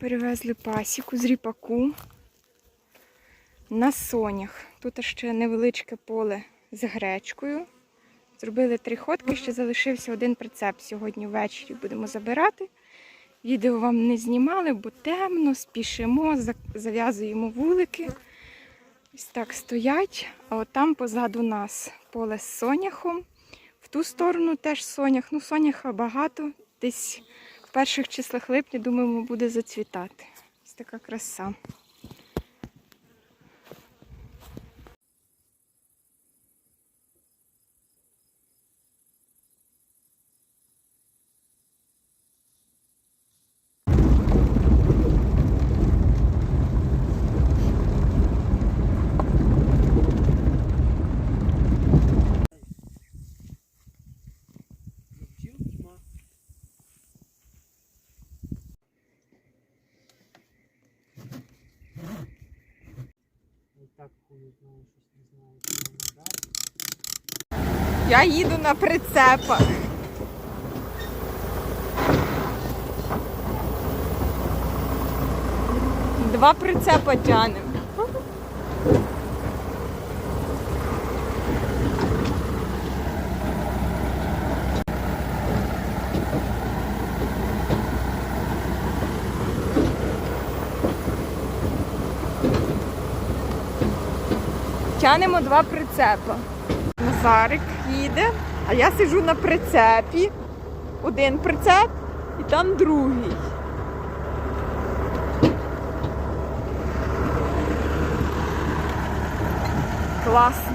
Перевезли пасіку з ріпаку на сонях. Тут ще невеличке поле з гречкою. Зробили три ходки, ще залишився один прицеп. Сьогодні ввечері будемо забирати. Відео вам не знімали, бо темно, спішимо, зав'язуємо вулики. Ось так стоять. А от там позаду нас поле з соняхом. В ту сторону теж сонях. Ну, соняха багато. Десь перших числах липня, думаємо, буде зацвітати. Ось така краса. Я їду на прицепах. Два прицепа тянем. Тянемо два прицепи. Назарик їде, а я сижу на прицепі. Один прицеп і там другий. Класно.